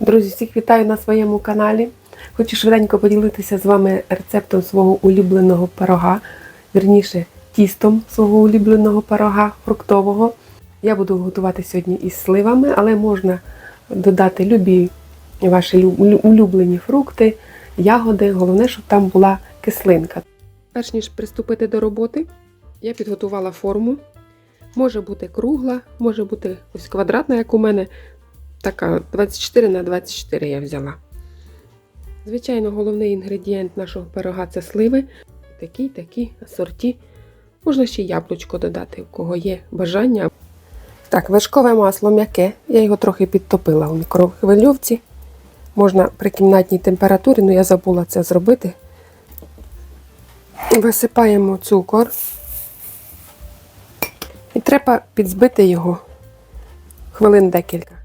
Друзі, всіх вітаю на своєму каналі. Хочу швиденько поділитися з вами рецептом свого улюбленого пирога, вірніше, тістом свого улюбленого пирога фруктового. Я буду готувати сьогодні із сливами, але можна додати любі ваші лю- лю- улюблені фрукти, ягоди. Головне, щоб там була кислинка. Перш ніж приступити до роботи, я підготувала форму. Може бути кругла, може бути ось квадратна, як у мене. Така 24 на 24 я взяла. Звичайно, головний інгредієнт нашого пирога це сливи. Такі, такі асорті. Можна ще яблучко додати, у кого є бажання. Так, вершкове масло м'яке. Я його трохи підтопила у мікрохвильовці. Можна при кімнатній температурі, але я забула це зробити. Висипаємо цукор. І треба підзбити його хвилин декілька.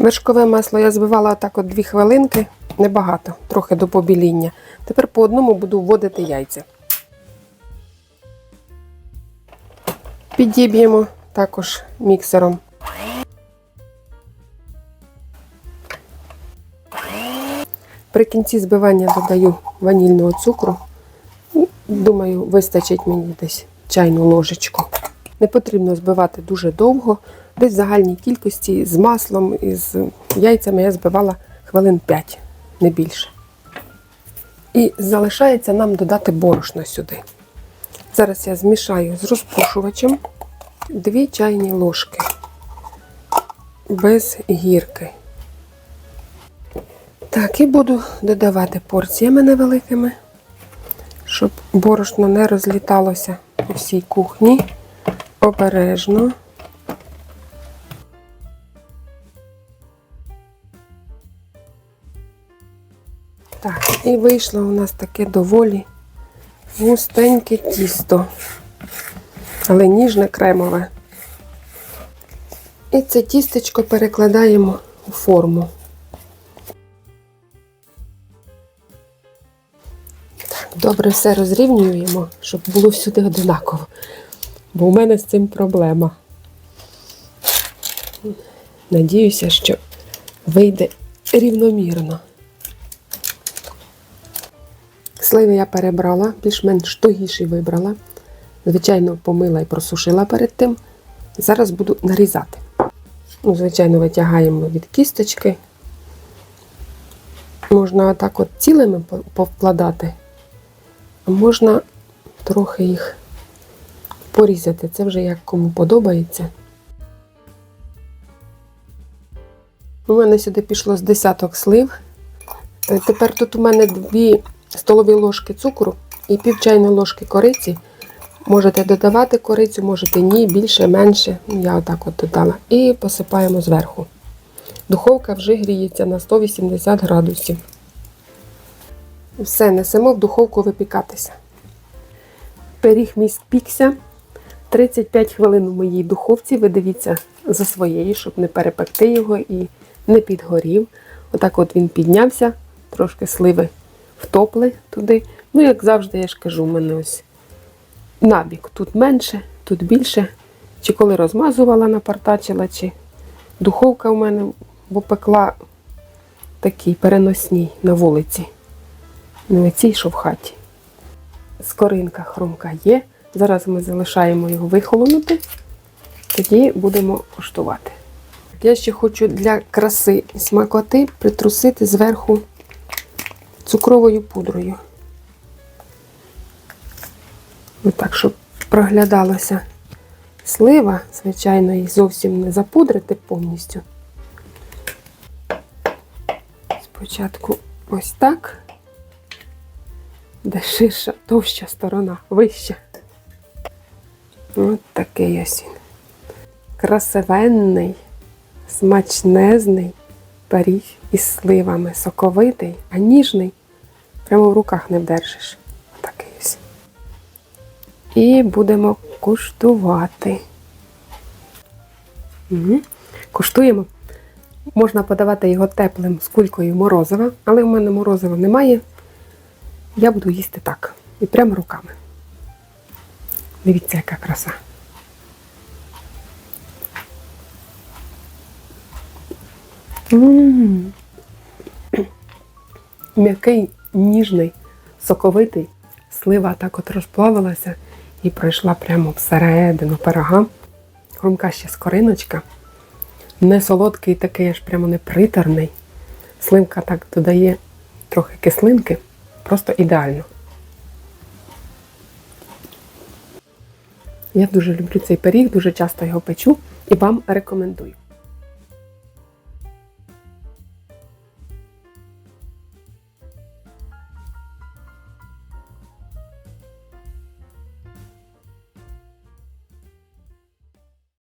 Вершкове масло я збивала так от 2 хвилинки, небагато, трохи до побіління. Тепер по одному буду вводити яйця. Підіб'ємо також міксером. При кінці збивання додаю ванільного цукру. Думаю, вистачить мені десь чайну ложечку. Не потрібно збивати дуже довго. Десь в загальній кількості з маслом і з яйцями я збивала хвилин 5, не більше. І залишається нам додати борошно сюди. Зараз я змішаю з розпушувачем 2 чайні ложки без гірки. Так, і буду додавати порціями невеликими, щоб борошно не розліталося по всій кухні. Обережно. Так, і вийшло у нас таке доволі густеньке тісто, але ніжне кремове. І це тістечко перекладаємо у форму. Так, добре все розрівнюємо, щоб було всюди одинаково. Бо у мене з цим проблема. Надіюся, що вийде рівномірно. Сливи я перебрала, більш-менш тугіші вибрала. Звичайно, помила і просушила перед тим. Зараз буду нарізати. Ну, звичайно, витягаємо від кісточки. Можна отак от цілими повкладати, а можна трохи їх порізати. Це вже як кому подобається. У мене сюди пішло з десяток слив. Тепер тут у мене дві столові ложки цукру і пів чайної ложки кориці. Можете додавати корицю, можете ні, більше, менше. Я отак от додала. І посипаємо зверху. Духовка вже гріється на 180 градусів. Все, несемо в духовку випікатися. Пиріг мій спікся. 35 хвилин у моїй духовці. Ви дивіться за своєю, щоб не перепекти його і не підгорів. Отак от він піднявся, трошки сливи втопли туди. Ну, як завжди, я ж кажу, у мене ось набік. Тут менше, тут більше. Чи коли розмазувала, напартачила, чи духовка у мене, бо пекла такий переносній на вулиці. Не цій, що в хаті. Скоринка хромка є. Зараз ми залишаємо його вихолонути, тоді будемо коштувати. Я ще хочу для краси смакоти притрусити зверху цукровою пудрою. Отак, щоб проглядалася слива, звичайно, її зовсім не запудрити повністю. Спочатку ось так, де ширша, товща сторона, вища. Ось такий ось він. Красивенний, смачнезний пиріг із сливами, соковитий, а ніжний. Прямо в руках не вдержиш. Такий ось. І будемо куштувати. Угу. Куштуємо. Можна подавати його теплим з кулькою морозива, але в мене морозива немає. Я буду їсти так. І прямо руками. Дивіться, яка краса. М'який, ніжний, соковитий. Слива так от розплавилася і пройшла прямо всередину пирога. Хрумка ще скориночка. Не солодкий, такий аж прямо не приторний. Сливка так додає трохи кислинки. Просто ідеально. Я дуже люблю цей пиріг, дуже часто його печу і вам рекомендую.